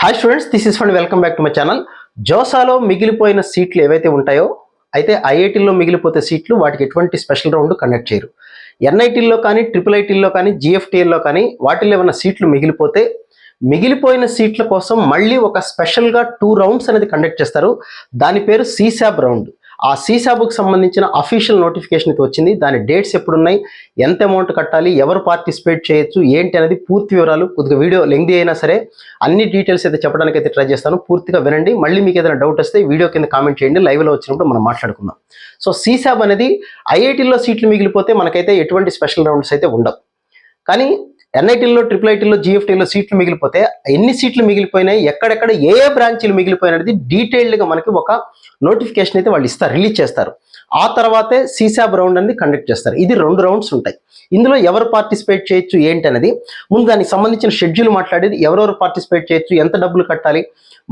Hi students this is fund welcome back to my channel జోసాలో మిగిలిపోయిన సీట్లు ఏవైతే ఉంటాయో అయితే ఐఐటీల్లో మిగిలిపోతే సీట్లు వాటికి ఎటువంటి స్పెషల్ రౌండ్ కండక్ట్ చేయరు. ఎన్ఐటీల్లో కానీ ట్రిపుల్ ఐటీల్లో కానీ జిఎఫ్టీఎల్లో కానీ వాటిల్లో ఏమైనా సీట్లు మిగిలిపోతే మిగిలిపోయిన సీట్ల కోసం మళ్ళీ ఒక స్పెషల్గా టూ రౌండ్స్ అనేది కండక్ట్ చేస్తారు. దాని పేరు సీసాబ్ రౌండ్. ఆ సీసాబుకు సంబంధించిన అఫీషియల్ నోటిఫికేషన్ అయితే వచ్చింది. దాని డేట్స్ ఎప్పుడున్నాయి? ఎంత అమౌంట్ కట్టాలి? ఎవరు పార్టిసిపేట్ చేయొచ్చు? ఏంటి అనేది పూర్తి వివరాలు కొద్దిగా వీడియో లెంగ్ది అయినా సరే అన్ని డీటెయిల్స్ అయితే చెప్పడానికి అయితే ట్రై చేస్తాను. పూర్తిగా వినండి. మళ్ళీ మీకు ఏదైనా డౌట్ వస్తే వీడియో కింద కామెంట్ చేయండి. లైవ్లో వచ్చినప్పుడు మనం మాట్లాడుకుందాం. సో సీసాబ్ అనేది ఐఐటీలో సీట్లు మిగిలిపోతే మనకైతే ఎటువంటి స్పెషల్ రౌండ్స్ అయితే ఉండవు. కానీ ఎన్ఐటీల్లో ట్రిపుల్ ఐటీల్లో జిఎఫ్టీలో సీట్లు మిగిలిపోతే ఎన్ని సీట్లు మిగిలిపోయినాయి ఎక్కడెక్కడ ఏ ఏ బ్రాంచీలు మిగిలిపోయినది డీటెయిల్డ్గా మనకి ఒక నోటిఫికేషన్ అయితే వాళ్ళు ఇస్తారు రిలీజ్ చేస్తారు. ఆ తర్వాతే సీసాబ్ రౌండ్ అనేది కండక్ట్ చేస్తారు. ఇది రెండు రౌండ్స్ ఉంటాయి. ఇందులో ఎవరు పార్టిసిపేట్ చేయొచ్చు ఏంటి అనేది ముందు దానికి సంబంధించిన షెడ్యూల్ మాట్లాడేది ఎవరెవరు పార్టిసిపేట్ చేయొచ్చు ఎంత డబ్బులు కట్టాలి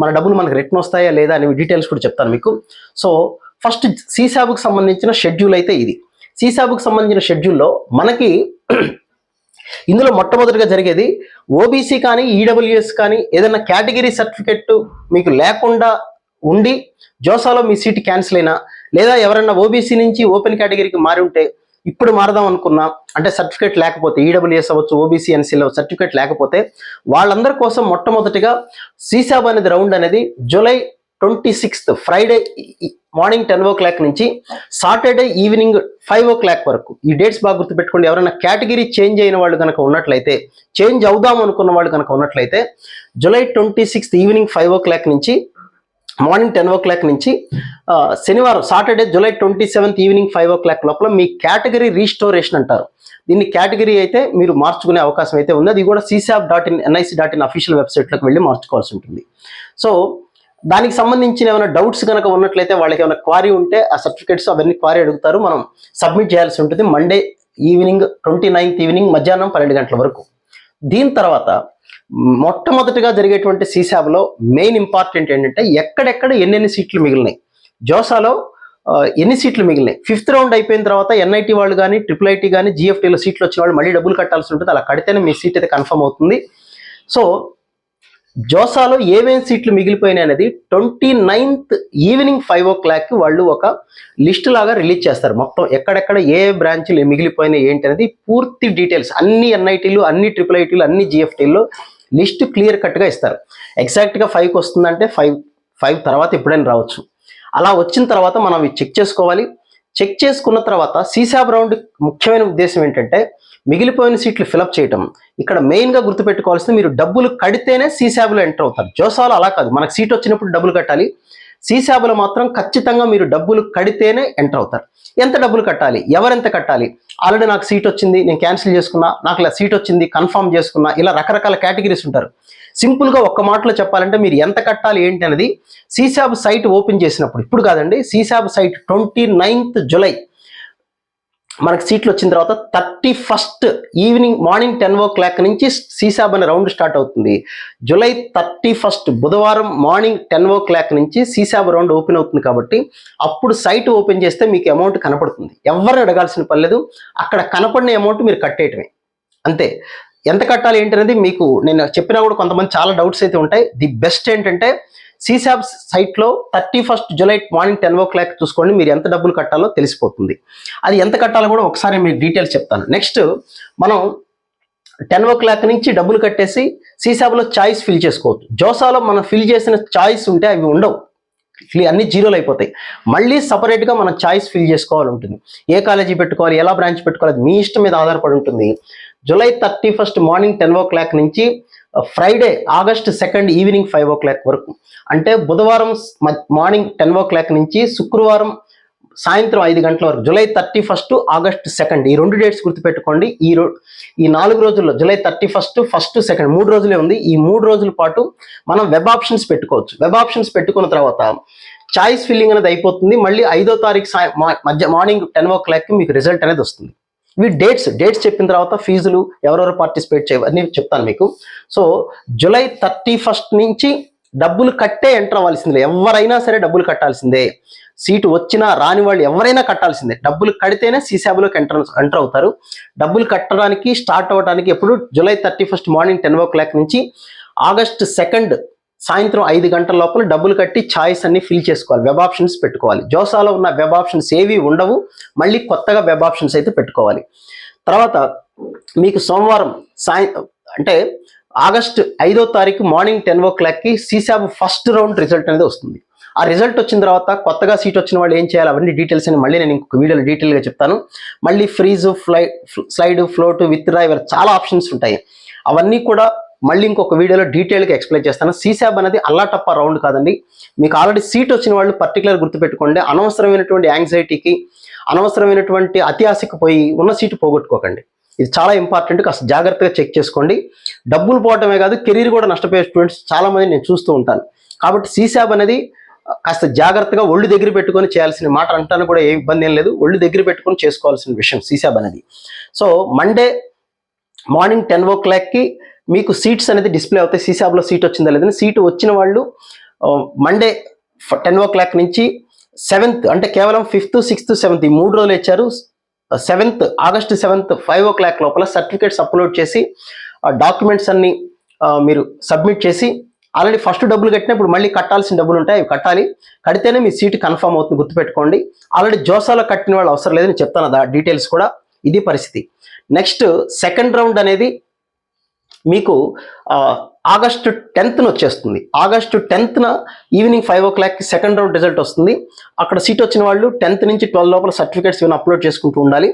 మన డబ్బులు మనకు రిటర్న్ వస్తాయా లేదా అనేవి డీటెయిల్స్ కూడా చెప్తాను మీకు. సో ఫస్ట్ సీసాబ్కి సంబంధించిన షెడ్యూల్ అయితే ఇది. సీసాబ్కి సంబంధించిన షెడ్యూల్లో మనకి ఇందులో మొట్టమొదటిగా జరిగేది ఓబీసీ కానీ ఈడబ్ల్యూఎస్ కానీ ఏదైనా కేటగిరీ సర్టిఫికెట్ మీకు లేకుండా ఉండి జోసాలో మీ సీట్ క్యాన్సిల్ అయినా లేదా ఎవరైనా ఓబీసీ నుంచి ఓపెన్ కేటగిరీకి మారి ఉంటే ఇప్పుడు మారదాం అనుకున్నా అంటే సర్టిఫికేట్ లేకపోతే ఈడబ్ల్యూఎస్ అవ్వచ్చు ఓబీసీ ఎన్సీలో సర్టిఫికేట్ లేకపోతే వాళ్ళందరి కోసం మొట్టమొదటిగా సీసాబ్ అనేది రౌండ్ అనేది July twenty sixth Friday morning ten o'clock నుంచి Saturday evening five o'clock వరకు. ఈ డేట్స్ బాగా గుర్తుపెట్టుకోండి. ఎవరైనా కేటగిరీ చేంజ్ అయిన వాళ్ళు కనుక ఉన్నట్లయితే చేంజ్ అవుదాం అనుకున్న వాళ్ళు కనుక ఉన్నట్లయితే July twenty sixth evening five o'clock నుంచి మార్నింగ్ టెన్ ఓ క్లాక్ నుంచి శనివారం Saturday July twenty seventh evening five o'clock లోపల మీ కేటగిరీ రీస్టోరేషన్ అంటారు. దీన్ని కేటగిరీ అయితే మీరు మార్చుకునే అవకాశం అయితే ఉంది. అది కూడా CSAB dot in NIC dot in official వెబ్సైట్లోకి వెళ్ళి మార్చుకోవాల్సి ఉంటుంది. సో దానికి సంబంధించిన ఏమైనా డౌట్స్ కనుక ఉన్నట్లయితే వాళ్ళకి ఏమైనా క్వారీ ఉంటే ఆ సర్టిఫికేట్స్ అవన్నీ క్వారీ అడుగుతారు. మనం సబ్మిట్ చేయాల్సి ఉంటుంది. Monday evening twenty ninth evening మధ్యాహ్నం పన్నెండు గంటల వరకు. దీని తర్వాత మొట్టమొదటిగా జరిగేటువంటి సీసాబ్లో మెయిన్ ఇంపార్టెంట్ ఏంటంటే ఎక్కడెక్కడ ఎన్నెన్ని సీట్లు మిగిలినాయి. జోసాలో ఎన్ని సీట్లు మిగిలినాయి? ఫిఫ్త్ రౌండ్ అయిపోయిన తర్వాత ఎన్ఐటి వాళ్ళు కానీ ట్రిపుల్ ఐటీ కానీ జిఎఫ్టీలో సీట్లు వచ్చిన వాళ్ళు మళ్ళీ డబ్బులు కట్టాల్సి ఉంటుంది. అలా కడితేనే మీ సీట్ అయితే కన్ఫర్మ్ అవుతుంది. సో జోసాలో ఏమేం సీట్లు మిగిలిపోయినాయి అనేది ట్వంటీ నైన్త్ ఈవినింగ్ ఫైవ్ ఓ క్లాక్కి వాళ్ళు ఒక లిస్ట్ లాగా రిలీజ్ చేస్తారు. మొత్తం ఎక్కడెక్కడ ఏ బ్రాంచ్లు మిగిలిపోయినాయి ఏంటి అనేది పూర్తి డీటెయిల్స్. అన్ని ఎన్ఐటీలు అన్ని ట్రిపుల్ ఐటీలు అన్ని జిఎఫ్టీలు లిస్ట్ క్లియర్ కట్గా ఇస్తారు. ఎగ్జాక్ట్గా ఫైవ్కి వస్తుందంటే ఫైవ్ ఫైవ్ తర్వాత ఎప్పుడైనా రావచ్చు. అలా వచ్చిన తర్వాత మనం చెక్ చేసుకోవాలి. చెక్ చేసుకున్న తర్వాత సీసాబ్ రౌండ్ ముఖ్యమైన ఉద్దేశం ఏంటంటే మిగిలిపోయిన సీట్లు ఫిలప్ చేయటం. ఇక్కడ మెయిన్గా గుర్తుపెట్టుకోవాల్సింది మీరు డబ్బులు కడితేనే సీసాబులో ఎంటర్ అవుతారు. జోసాలో అలా కాదు. మనకు సీట్ వచ్చినప్పుడు డబ్బులు కట్టాలి. సీసాబులో మాత్రం ఖచ్చితంగా మీరు డబ్బులు కడితేనే ఎంటర్ అవుతారు. ఎంత డబ్బులు కట్టాలి? ఎవరెంత కట్టాలి? ఆల్రెడీ నాకు సీట్ వచ్చింది నేను క్యాన్సిల్ చేసుకున్నా నాకు ఇలా సీట్ వచ్చింది కన్ఫర్మ్ చేసుకున్నా ఇలా రకరకాల కేటగిరీస్ ఉంటారు. సింపుల్గా ఒక్క మాటలో చెప్పాలంటే మీరు ఎంత కట్టాలి ఏంటి అనేది సీసాబ్ సైట్ ఓపెన్ చేసినప్పుడు ఇప్పుడు కాదండి CSAB site twenty ninth July మనకు సీట్లు వచ్చిన తర్వాత thirty first evening morning ten o'clock నుంచి సీసాబ్ అనే రౌండ్ స్టార్ట్ అవుతుంది. జూలై థర్టీ ఫస్ట్ బుధవారం మార్నింగ్ టెన్ ఓ క్లాక్ నుంచి సీసాబ్ రౌండ్ ఓపెన్ అవుతుంది కాబట్టి అప్పుడు సైట్ ఓపెన్ చేస్తే మీకు అమౌంట్ కనపడుతుంది. ఎవరిని అడగాల్సిన పర్లేదు అక్కడ కనపడిన అమౌంట్ మీరు కట్టేయటమే. అంతే. ఎంత కట్టాలి ఏంటనేది మీకు నేను చెప్పినా కూడా కొంతమంది చాలా డౌట్స్ అయితే ఉంటాయి. ది బెస్ట్ ఏంటంటే సీసాబ్ సైట్లో thirty first July morning ten o'clock చూసుకోండి. మీరు ఎంత డబ్బులు కట్టాలో తెలిసిపోతుంది. అది ఎంత కట్టాలో కూడా ఒకసారి మీకు డీటెయిల్స్ చెప్తాను. నెక్స్ట్ మనం టెన్ ఓ క్లాక్ నుంచి డబ్బులు కట్టేసి సీసాబ్లో చాయిస్ ఫిల్ చేసుకోవచ్చు. జోసాలో మనం ఫిల్ చేసిన చాయిస్ ఉంటే అవి ఉండవు. అన్ని జీరోలు అయిపోతాయి. మళ్ళీ సపరేట్గా మనం చాయిస్ ఫిల్ చేసుకోవాలి ఉంటుంది. ఏ కాలేజీ పెట్టుకోవాలి ఎలా బ్రాంచ్ పెట్టుకోవాలి అది మీ ఇష్టం మీద ఆధారపడి ఉంటుంది. July thirty first morning ten o'clock నుంచి Friday August second evening five o'clock వరకు. అంటే బుధవారం మార్నింగ్ టెన్ ఓ క్లాక్ నుంచి శుక్రవారం సాయంత్రం ఐదు గంటల వరకు. July thirty first August second ఈ రెండు డేట్స్ గుర్తుపెట్టుకోండి. ఈ రో ఈ నాలుగు రోజుల్లో July thirty first first second మూడు రోజులే ఉంది. ఈ మూడు రోజుల పాటు మనం వెబ్ ఆప్షన్స్ పెట్టుకోవచ్చు. వెబ్ ఆప్షన్స్ పెట్టుకున్న తర్వాత చాయిస్ ఫిల్లింగ్ అనేది అయిపోతుంది. మళ్ళీ ఐదో తారీఖు సాయం మా- మధ్య మార్నింగ్ టెన్ ఓ క్లాక్కి మీకు రిజల్ట్ అనేది వస్తుంది. ఇవి డేట్స్ డేట్స్ చెప్పిన తర్వాత ఫీజులు ఎవరెవరు పార్టిసిపేట్ చేయవని చెప్తాను మీకు. సో జూలై థర్టీ ఫస్ట్ నుంచి డబ్బులు కట్టే ఎంటర్ అవ్వాల్సిందే. ఎవరైనా సరే డబ్బులు కట్టాల్సిందే. సీటు వచ్చినా రాని వాళ్ళు ఎవరైనా కట్టాల్సిందే. డబ్బులు కడితేనే సీసాబులోకి ఎంటర్ ఎంటర్ అవుతారు. డబ్బులు కట్టడానికి స్టార్ట్ అవ్వడానికి ఎప్పుడు? July thirty first morning ten o'clock నుంచి ఆగస్ట్ సెకండ్ సాయంత్రం ఐదు గంటల లోపల డబ్బులు కట్టి ఛాయిస్ అన్ని ఫిల్ చేసుకోవాలి. వెబ్ ఆప్షన్స్ పెట్టుకోవాలి. జోసాలో ఉన్న వెబ్ ఆప్షన్స్ ఏవి ఉండవు. మళ్ళీ కొత్తగా వెబ్ ఆప్షన్స్ అయితే పెట్టుకోవాలి. తర్వాత మీకు సోమవారం సాయం అంటే ఆగస్ట్ ఐదో తారీఖు మార్నింగ్ టెన్ ఓ క్లాక్కి సీసాబ్ ఫస్ట్ రౌండ్ రిజల్ట్ అనేది వస్తుంది. ఆ రిజల్ట్ వచ్చిన తర్వాత కొత్తగా సీట్ వచ్చిన వాళ్ళు ఏం చేయాలి? అవన్నీ డీటెయిల్స్ అని మళ్ళీ నేను ఇంకొక వీడియోలో డీటెయిల్గా చెప్తాను. మళ్ళీ freeze fly slide float withdrawal చాలా ఆప్షన్స్ ఉంటాయి. అవన్నీ కూడా మళ్ళీ ఇంకొక వీడియోలో డీటెయిల్గా ఎక్స్ప్లెయిన్ చేస్తాను. సీసాబ్ అనేది అల్లా టప్ప రౌండ్ కాదండి. మీకు ఆల్రెడీ సీట్ వచ్చిన వాళ్ళు పర్టికులర్ గుర్తుపెట్టుకోండి. అనవసరమైనటువంటి యాంగ్జైటీకి అనవసరమైనటువంటి అత్యాశకు పోయి ఉన్న సీటు పోగొట్టుకోకండి. ఇది చాలా ఇంపార్టెంట్ కాస్త జాగ్రత్తగా చెక్ చేసుకోండి. డబ్బులు పోవటమే కాదు కెరీర్ కూడా నష్టపోయే స్టూడెంట్స్ చాలామంది నేను చూస్తూ ఉంటాను. కాబట్టి సీసాబ్ అనేది కాస్త జాగ్రత్తగా ఒళ్ళు దగ్గర పెట్టుకొని చేయాల్సిన మాట అంటాను కూడా ఏ ఇబ్బంది ఏం లేదు. ఒళ్ళు దగ్గర పెట్టుకొని చేసుకోవాల్సిన విషయం సీసాబ్ అనేది. సో మండే మార్నింగ్ టెన్ ఓ క్లాక్కి మీకు సీట్స్ అనేది డిస్ప్లే అవుతాయి. సీసాబ్లో సీట్ వచ్చిందా లేదని సీటు వచ్చిన వాళ్ళు మండే టెన్ ఓ క్లాక్ నుంచి సెవెంత్ అంటే కేవలం ఫిఫ్త్ సిక్స్త్ సెవెంత్ ఈ మూడు రోజులు ఇచ్చారు. Seventh August seventh five o'clock లోపల సర్టిఫికేట్స్ అప్లోడ్ చేసి డాక్యుమెంట్స్ అన్ని మీరు సబ్మిట్ చేసి ఆల్రెడీ ఫస్ట్ డబ్బులు కట్టినప్పుడు మళ్ళీ కట్టాల్సిన డబ్బులు ఉంటాయి. అవి కట్టాలి. కడితేనే మీ సీట్ కన్ఫర్మ్ అవుతుంది. గుర్తుపెట్టుకోండి. ఆల్రెడీ జోసాలో కట్టిన వాళ్ళు అవసరం లేదని చెప్తాను. ఆ డీటెయిల్స్ కూడా ఇది పరిస్థితి. నెక్స్ట్ సెకండ్ రౌండ్ అనేది మీకు ఆగస్టు టెన్త్న వచ్చేస్తుంది. ఆగస్టు టెన్త్న ఈవినింగ్ ఫైవ్ ఓ క్లాక్కి సెకండ్ రౌండ్ రిజల్ట్ వస్తుంది. అక్కడ సీట్ వచ్చిన వాళ్ళు టెన్త్ నుంచి ట్వెల్వ్ లోపల సర్టిఫికేట్స్ ఏమైనా అప్లోడ్ చేసుకుంటూ ఉండాలి.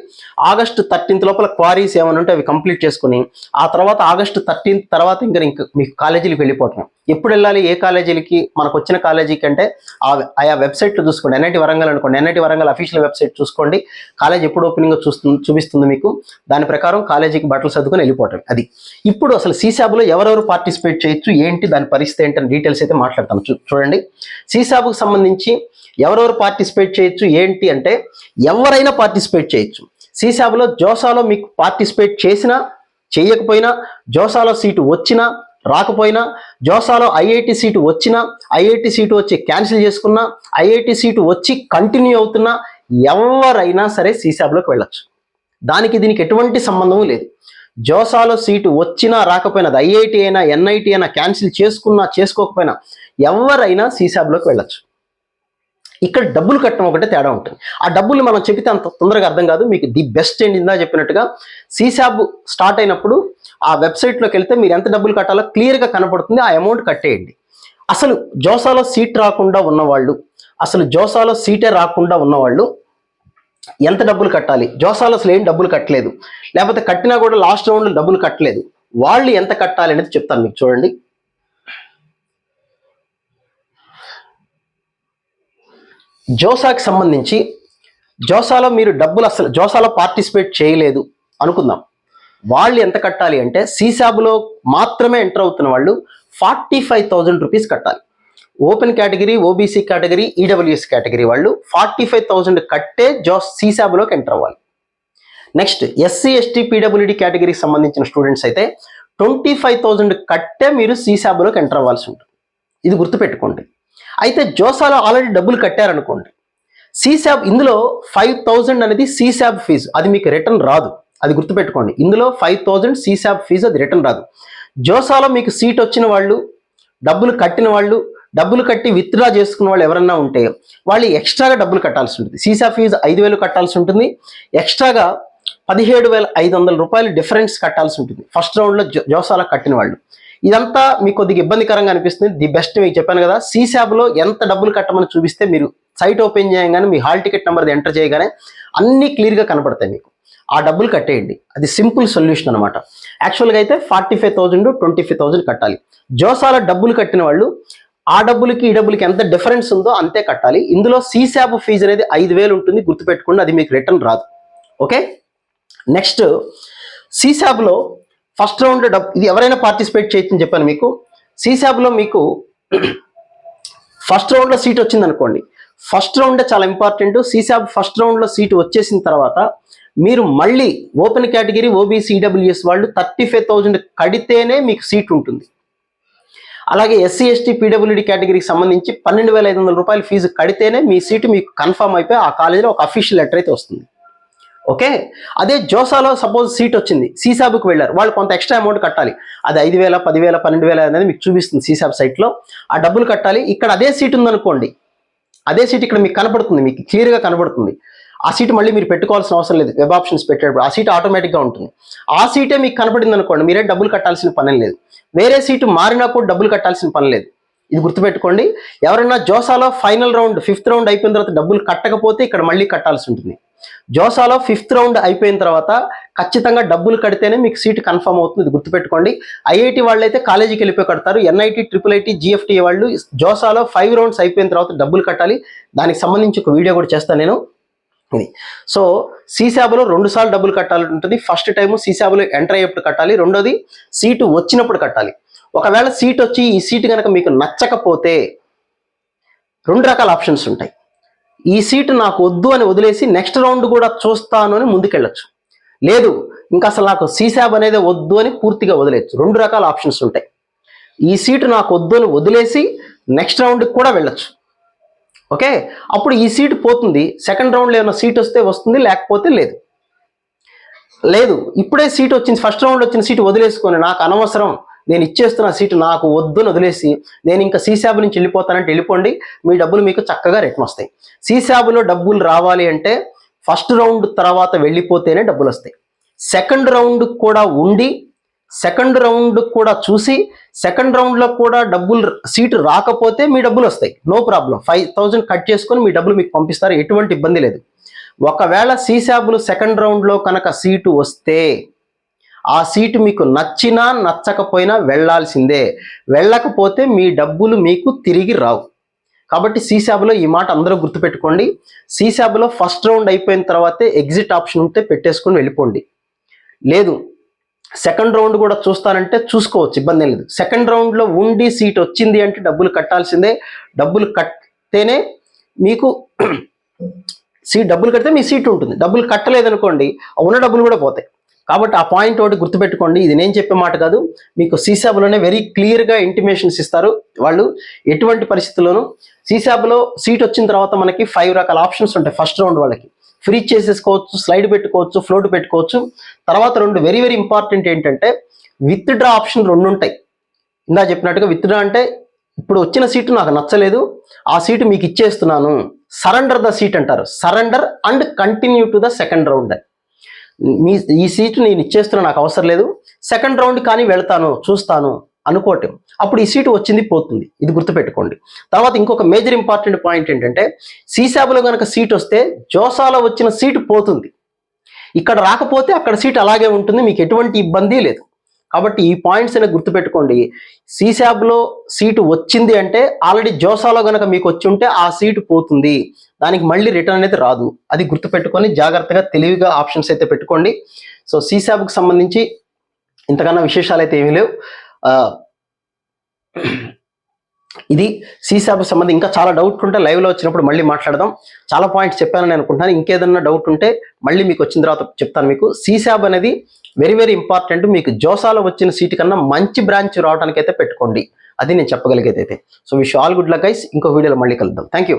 ఆగస్టు థర్టీన్త్ లోపల క్వారీస్ ఏమైనా ఉంటే అవి కంప్లీట్ చేసుకుని ఆ తర్వాత ఆగస్టు థర్టీన్త్ తర్వాత ఇంకా ఇంక మీకు కాలేజీలకు వెళ్ళిపోవటం ఎప్పుడు వెళ్ళాలి? ఏ కాలేజీలకి? మనకు వచ్చిన కాలేజీకి అంటే ఆ ఆయా వెబ్సైట్లో చూసుకోండి. ఎన్ఐటి వరంగల్ అనుకోండి. ఎన్ఐటి వరంగల్ అఫీషియల్ వెబ్సైట్ చూసుకోండి. కాలేజ్ ఎప్పుడు ఓపెనింగ్ చూస్తుంది చూపిస్తుంది మీకు. దాని ప్రకారం కాలేజీకి బట్టలు చదువుకొని వెళ్ళిపోవటం అది. ఇప్పుడు అసలు సీసాబులో ఎవరెవరు పార్టిసిపేట్ చేయొచ్చు? ఏంటి? దాని పరిస్థితి ఏంటి? అని డీటెయిల్స్ అయితే మాట్లాడతాను చూ- చూడండి. సీసాబుకు సంబంధించి ఎవరెవరు పార్టిసిపేట్ చేయొచ్చు? ఏంటి? అంటే ఎవరైనా పార్టిసిపేట్ చేయొచ్చు. సీసాబులో జోసాలో మీకు పార్టిసిపేట్ చేసినా చేయకపోయినా జోసాలో సీటు వచ్చినా రాకపోయినా జోసాలో ఐఐటి సీటు వచ్చినా ఐఐటి సీటు వచ్చి క్యాన్సిల్ చేసుకున్నా ఐఐటి సీటు వచ్చి కంటిన్యూ అవుతున్నా ఎవరైనా సరే సీసాబ్లోకి వెళ్ళొచ్చు. దానికి దీనికి ఎటువంటి సంబంధం లేదు. జోసాలో సీటు వచ్చినా రాకపోయినా అది ఐఐటి అయినా ఎన్ఐటి అయినా క్యాన్సిల్ చేసుకున్నా చేసుకోకపోయినా ఎవరైనా సీసాబ్లోకి వెళ్ళచ్చు. ఇక్కడ డబ్బులు కట్టడం ఒకటే తేడా ఉంటుంది. ఆ డబ్బులు మనం చెబితే అంత తొందరగా అర్థం కాదు. మీకు ది బెస్ట్ ఏంటి ఇందా చెప్పినట్టుగా సీసాబ్ స్టార్ట్ అయినప్పుడు ఆ వెబ్సైట్లోకి వెళ్తే మీరు ఎంత డబ్బులు కట్టాలో క్లియర్గా కనపడుతుంది ఆ అమౌంట్ కట్టేయండి. అసలు జోసాలో సీట్ రాకుండా ఉన్నవాళ్ళు అసలు జోసాలో సీటే రాకుండా ఉన్నవాళ్ళు ఎంత డబ్బులు కట్టాలి? జోసాలో అసలు ఏం డబ్బులు కట్టలేదు. లేకపోతే కట్టినా కూడా లాస్ట్ రౌండ్లో డబ్బులు కట్టలేదు. వాళ్ళు ఎంత కట్టాలి అనేది చెప్తాను మీకు చూడండి. జోసాకి సంబంధించి జోసాలో మీరు డబ్బులు అసలు జోసాలో పార్టిసిపేట్ చేయలేదు అనుకుందాం. వాళ్ళు ఎంత కట్టాలి అంటే సీసాబులో మాత్రమే ఎంటర్ అవుతున్న వాళ్ళు ఫార్టీ ఫైవ్ థౌజండ్ రూపీస్ కట్టాలి. Open category OBC category EWS category వాళ్ళు ఫార్టీ ఫైవ్ థౌజండ్ కట్టే జో సీసాబులోకి ఎంటర్ అవ్వాలి. నెక్స్ట్ ఎస్సీ ఎస్టీ పీడబ్ల్యూడి కేటగిరీకి సంబంధించిన స్టూడెంట్స్ అయితే ట్వంటీ ఫైవ్ థౌజండ్ కట్టే మీరు సీసాబులోకి ఎంటర్ అవ్వాల్సి ఉంటుంది. ఇది గుర్తుపెట్టుకోండి. అయితే జోసాలో ఆల్రెడీ డబ్బులు కట్టారనుకోండి. సీసాబ్ ఇందులో ఫైవ్ థౌజండ్ అనేది సీసాబ్ ఫీజు అది మీకు రిటర్న్ రాదు. అది గుర్తుపెట్టుకోండి. ఇందులో ఫైవ్ థౌజండ్ సీసాబ్ ఫీజు అది రిటర్న్ రాదు. జోసాలో మీకు సీట్ వచ్చిన వాళ్ళు డబ్బులు కట్టిన వాళ్ళు డబ్బులు కట్టి విత్డ్రా చేసుకున్న వాళ్ళు ఎవరన్నా ఉంటే వాళ్ళు ఎక్స్ట్రాగా డబ్బులు కట్టాల్సి ఉంటుంది. సీసా ఫీజు ఐదు వేలు కట్టాల్సి ఉంటుంది. ఎక్స్ట్రాగా పదిహేడు వేల ఐదు వందల రూపాయలు డిఫరెన్స్ కట్టాల్సి ఉంటుంది. ఫస్ట్ రౌండ్లో జోసాలో కట్టిన వాళ్ళు. ఇదంతా మీకు కొద్దిగా ఇబ్బందికరంగా అనిపిస్తుంది. ది బెస్ట్ మీకు చెప్పాను కదా. సీసాబ్లో ఎంత డబ్బులు కట్టమని చూపిస్తే మీరు సైట్ ఓపెన్ చేయగానే మీ హాల్ టికెట్ నెంబర్ ఎంటర్ చేయగానే అన్నీ క్లియర్గా కనపడతాయి మీకు. ఆ డబ్బులు కట్టేయండి. అది సింపుల్ సొల్యూషన్ అనమాట యాక్చువల్గా అయితే forty five thousand twenty five thousand కట్టాలి. జోసాల డబ్బులు కట్టిన వాళ్ళు ఆ డబ్బులకి ఈ డబ్బులకి ఎంత డిఫరెన్స్ ఉందో అంతే కట్టాలి. ఇందులో సీసాబ్ ఫీజు అనేది ఐదు వేలు ఉంటుంది. గుర్తుపెట్టుకోండి అది మీకు రిటర్న్ రాదు. ఓకే? నెక్స్ట్ సీసాబ్లో ఫస్ట్ రౌండ్ డబ్బు ఇది ఎవరైనా పార్టిసిపేట్ చేయొచ్చని చెప్పాను మీకు. సీసాబ్లో మీకు ఫస్ట్ రౌండ్లో సీట్ వచ్చింది అనుకోండి ఫస్ట్ రౌండ్ చాలా ఇంపార్టెంట్. సీసాబ్ ఫస్ట్ రౌండ్లో సీట్ వచ్చేసిన తర్వాత మీరు మళ్ళీ ఓపెన్ కేటగిరీ ఓబీసీడబ్ల్యూఎస్ వాళ్ళు థర్టీ ఫైవ్ థౌజండ్ కడితేనే మీకు సీట్ ఉంటుంది. అలాగే ఎస్సీ ఎస్టీ పీడబ్ల్యూడి కేటగిరీకి సంబంధించి పన్నెండు వేల ఐదు వందల రూపాయలు ఫీజు కడితేనే మీ సీటు మీకు కన్ఫర్మ్ అయిపోయి ఆ కాలేజీలో ఒక అఫీషియల్ లెటర్ అయితే వస్తుంది. ఓకే? అదే జోసాలో సపోజ్ సీట్ వచ్చింది సీసాబుకి వెళ్ళారు. వాళ్ళు కొంత ఎక్స్ట్రా అమౌంట్ కట్టాలి. అది ఐదు వేల పదివేల పన్నెండు వేల అనేది మీకు చూపిస్తుంది సీసాబ్ సైట్లో. ఆ డబ్బులు కట్టాలి. ఇక్కడ అదే సీట్ ఉందనుకోండి అదే సీట్ ఇక్కడ మీకు కనపడుతుంది మీకు క్లియర్గా కనబడుతుంది ఆ సీట్ మళ్ళీ మీరు పెట్టుకోవాల్సిన అవసరం లేదు. వెబ్ ఆప్షన్స్ పెట్టేటప్పుడు ఆ సీట్ ఆటోమేటిక్గా ఉంటుంది. ఆ సీటే మీకు కనపడింది అనుకోండి మీరే డబ్బులు కట్టాల్సిన పని లేదు. వేరే సీటు మారినా కూడా డబ్బులు కట్టాల్సిన పని లేదు. ఇది గుర్తుపెట్టుకోండి. ఎవరైనా జోసాలో ఫైనల్ రౌండ్ ఫిఫ్త్ రౌండ్ అయిపోయిన తర్వాత డబ్బులు కట్టకపోతే ఇక్కడ మళ్ళీ కట్టాల్సి ఉంటుంది. జోసాలో ఫిఫ్త్ రౌండ్ అయిపోయిన తర్వాత ఖచ్చితంగా డబ్బులు కడితేనే మీకు సీట్ కన్ఫర్మ్ అవుతుంది. ఇది గుర్తుపెట్టుకోండి. ఐఐటి వాళ్ళు అయితే కాలేజీకి వెళ్ళిపోయి కడతారు. ఎన్ఐటి ట్రిపుల్ ఐటీ జిఎఫ్టీ వాళ్ళు జోసాలో ఫైవ్ రౌండ్స్ అయిపోయిన తర్వాత డబ్బులు కట్టాలి. దానికి సంబంధించి ఒక వీడియో కూడా చేస్తాను నేను. ఇది సో సీసాబులో రెండు సార్లు డబ్బులు కట్టాలి ఉంటుంది. ఫస్ట్ టైము సీసాబులో ఎంటర్ అయ్యేప్పుడు కట్టాలి. రెండోది సీటు వచ్చినప్పుడు కట్టాలి. ఒకవేళ సీట్ వచ్చి ఈ సీటు కనుక మీకు నచ్చకపోతే రెండు రకాల ఆప్షన్స్ ఉంటాయి. ఈ సీటు నాకు వద్దు అని వదిలేసి నెక్స్ట్ రౌండ్ కూడా చూస్తాను అని ముందుకెళ్ళచ్చు. లేదు ఇంకా అసలు నాకు సీసాబ్ అనేది వద్దు అని పూర్తిగా వదిలేయచ్చు. రెండు రకాల ఆప్షన్స్ ఉంటాయి. ఈ సీటు నాకు వద్దు అని వదిలేసి నెక్స్ట్ రౌండ్కి కూడా వెళ్ళొచ్చు. ఓకే? అప్పుడు ఈ సీట్ పోతుంది. సెకండ్ రౌండ్లో ఏమైనా సీట్ వస్తే వస్తుంది లేకపోతే లేదు. లేదు ఇప్పుడే సీట్ వచ్చింది ఫస్ట్ రౌండ్ వచ్చిన సీట్ వదిలేసుకొని నాకు అనవసరం. నేను ఇచ్చేస్తున్న సీటు నాకు వద్దుని వదిలేసి నేను ఇంకా సీసాబ్ నుంచి వెళ్ళిపోతానంటే వెళ్ళిపోండి. మీ డబ్బులు మీకు చక్కగా రిటర్న్ వస్తాయి. సీసాబులో డబ్బులు రావాలి అంటే ఫస్ట్ రౌండ్ తర్వాత వెళ్ళిపోతేనే డబ్బులు వస్తాయి. సెకండ్ రౌండ్ కూడా ఉండి సెకండ్ రౌండ్ కూడా చూసి సెకండ్ రౌండ్లో కూడా డబ్బులు సీటు రాకపోతే మీ డబ్బులు వస్తాయి. No problem. Five thousand cut చేసుకొని మీ డబ్బులు మీకు పంపిస్తారు. ఎటువంటి ఇబ్బంది లేదు. ఒకవేళ సీసాబులు సెకండ్ రౌండ్లో కనుక సీటు వస్తే ఆ సీటు మీకు నచ్చినా నచ్చకపోయినా వెళ్ళాల్సిందే. వెళ్ళకపోతే మీ డబ్బులు మీకు తిరిగి రావు. కాబట్టి సీసాబులో ఈ మాట అందరూ గుర్తుపెట్టుకోండి. సీసాబులో ఫస్ట్ రౌండ్ అయిపోయిన తర్వాతే ఎగ్జిట్ ఆప్షన్ ఉంటే పెట్టేసుకొని వెళ్ళిపోండి. లేదు సెకండ్ రౌండ్ కూడా చూస్తానంటే చూసుకోవచ్చు ఇబ్బంది లేదు. సెకండ్ రౌండ్లో ఉండి సీట్ వచ్చింది అంటే డబ్బులు కట్టాల్సిందే. డబ్బులు కడితేనే మీకు సీట్ డబ్బులు కడితే మీ సీట్ ఉంటుంది. డబ్బులు కట్టలేదనుకోండి ఉన్న డబ్బులు కూడా పోతాయి. కాబట్టి ఆ పాయింట్ ఒకటి గుర్తుపెట్టుకోండి. ఇది నేను చెప్పే మాట కాదు. మీకు సీసాబులోనే వెరీ క్లియర్గా ఇంటిమేషన్స్ ఇస్తారు వాళ్ళు. ఎటువంటి పరిస్థితుల్లోనూ సీసాబులో సీట్ వచ్చిన తర్వాత మనకి ఫైవ్ రకాల ఆప్షన్స్ ఉంటాయి ఫస్ట్ రౌండ్ వాళ్ళకి. ఫ్రీ చేసేసుకోవచ్చు స్లైడ్ పెట్టుకోవచ్చు ఫ్లోట్ పెట్టుకోవచ్చు. తర్వాత రెండు వెరీ వెరీ ఇంపార్టెంట్ ఏంటంటే విత్ డ్రా ఆప్షన్ రెండు ఉంటాయి. ఇందా చెప్పినట్టుగా విత్ డ్రా అంటే ఇప్పుడు వచ్చిన సీటు నాకు నచ్చలేదు ఆ సీటు మీకు ఇచ్చేస్తున్నాను. సరెండర్ ద సీట్ అంటారు. Surrender and continue to the second round మీ ఈ సీటు నేను ఇచ్చేస్తున్నా నాకు అవసరం లేదు. సెకండ్ రౌండ్ కానీ వెళ్తాను చూస్తాను. అనుకోవటం. అప్పుడు ఈ సీటు వచ్చింది పోతుంది. ఇది గుర్తుపెట్టుకోండి. తర్వాత ఇంకొక మేజర్ ఇంపార్టెంట్ పాయింట్ ఏంటంటే సీసాబులో కనుక సీట్ వస్తే జోసాలో వచ్చిన సీటు పోతుంది. ఇక్కడ రాకపోతే అక్కడ సీట్ అలాగే ఉంటుంది మీకు ఎటువంటి ఇబ్బంది లేదు. కాబట్టి ఈ పాయింట్స్ అనేది గుర్తుపెట్టుకోండి. సీసాబ్లో సీటు వచ్చింది అంటే ఆల్రెడీ జోసాలో కనుక మీకు వచ్చి ఉంటే ఆ సీటు పోతుంది. దానికి మళ్ళీ రిటర్న్ అనేది రాదు. అది గుర్తుపెట్టుకొని జాగ్రత్తగా తెలివిగా ఆప్షన్స్ అయితే పెట్టుకోండి. సో సీసాబ్కి సంబంధించి ఇంతకన్నా విశేషాలు అయితే ఏమీ లేవు. ఇది సీసాబ్కి సంబంధించి ఇంకా చాలా డౌట్ ఉంటే లైవ్లో వచ్చినప్పుడు మళ్ళీ మాట్లాడదాం. చాలా పాయింట్స్ చెప్పానని అనుకుంటున్నాను. ఇంకేదన్నా డౌట్ ఉంటే మళ్ళీ మీకు వచ్చిన తర్వాత చెప్తాను మీకు. సీసాబ్ అనేది వెరీ వెరీ ఇంపార్టెంట్ మీకు జోసాలో వచ్చిన సీటు కన్నా మంచి బ్రాంచ్ రావడానికి అయితే పెట్టుకోండి. అది నేను చెప్పగలిగేది అయితే so wish all good luck guys ఇంకో వీడియోలో మళ్ళీ కలుద్దాం. Thank you